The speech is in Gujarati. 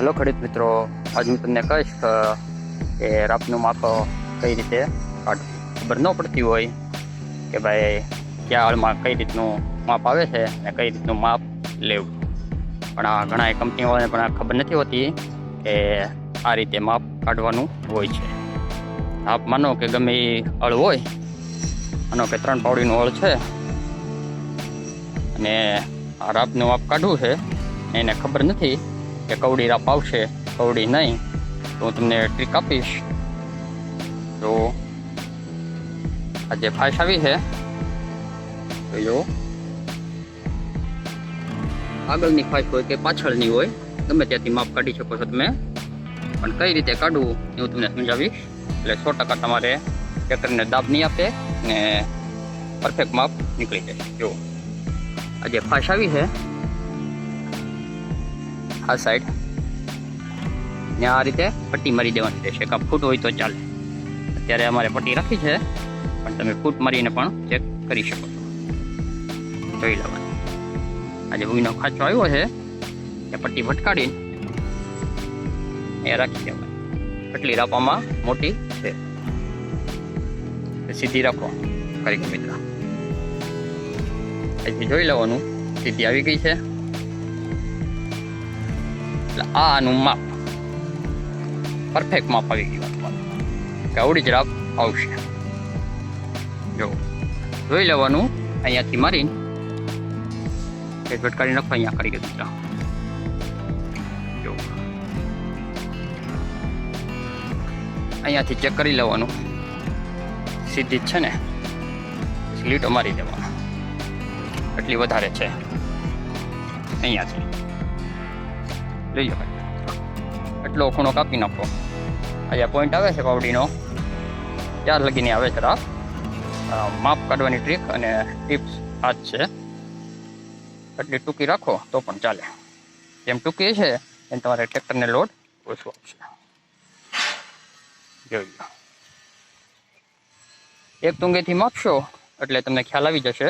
હેલો ખેડૂત મિત્રો, આજ હું તમને કહીશ કે રાપનું માપ કઈ રીતે કાઢવું. ખબર ન પડતી હોય કે ભાઈ કયા હાલમાં કઈ રીતનું માપ આવે છે અને કઈ રીતનું માપ લેવું. પણ આ ઘણા કંપનીઓને પણ ખબર નથી હોતી કે આ રીતે માપ કાઢવાનું હોય છે. આપ માનો કે ગમે એ હળ હોય, માનો કે ત્રણ પાવડીનું હળ છે, અને આ રાપનું માપ કાઢવું છે, એને ખબર નથી કે કવડી રાપ આવશે કવડી નહીં, તો હું તમને ટ્રીક આપીશ. તો આ જે આવી છે. તો જો આગળની ફાશ હોય કે પાછળની હોય, ગમે ત્યાંથી માપ કાઢી શકો છો તમે. પણ કઈ રીતે કાઢવું એ હું તમને સમજાવીશ. એટલે સો ટકા તમારે ટ્રેક્ટરને દાબ નહીં આપે ને પરફેક્ટ માપ નીકળી જશે જો. આ જે આવી છે. આ સાઈડ ને આ રીતે પટ્ટી મારી દેવાની રહેશે. કાં ફૂટ હોય તો ચાલે. અત્યારે અમારે પટ્ટી રાખી છે, પણ તમે ફૂટ મારીને પણ ચેક કરી શકો જોઈ લેવાનું. આજે ભૂમિનો ખાંચો આવ્યો છે, એ પટ્ટી ભટકાડીને એ રાખી દેવાની. પટલી રાખવામાં મોટી છે. સીધી રાખો. કરી મિત્ર? જોઈ લેવાનું. સીધી આવી ગઈ છે. એટલે આનું માપ. પરફેક્ટ માપ આવી ગયું તમારું કે આવડી જ રાપ આવશે. જો, જોઈ લેવાનું, અહીંયાથી મારીને એક ભટકાડી નાખો, અહીંયા કરી ગયું જો. અહીંયાથી ચેક કરી લેવાનું. સીધી જ છે ને? સ્લીટો મારી દેવાનો. એટલી વધારે છે. અહીંયાથી. લઈ ભાઈ એટલો ખૂણો કાપી નાખો. અહીંયા પોઈન્ટ આવે છે પાવડીનો. ત્યાં લગીને આવે રાખ. માપ કાઢવાની ટ્રીક અને ટિપ્સ આ જ છે. એટલી ટૂંકી રાખો તો પણ ચાલે. જેમ ટૂંકી છે એમ તમારે ટ્રેક્ટરને લોડ ઓછો આપશે જોઈ લો. એક ટુંગેથી માપશો, એટલે તમને ખ્યાલ આવી જશે.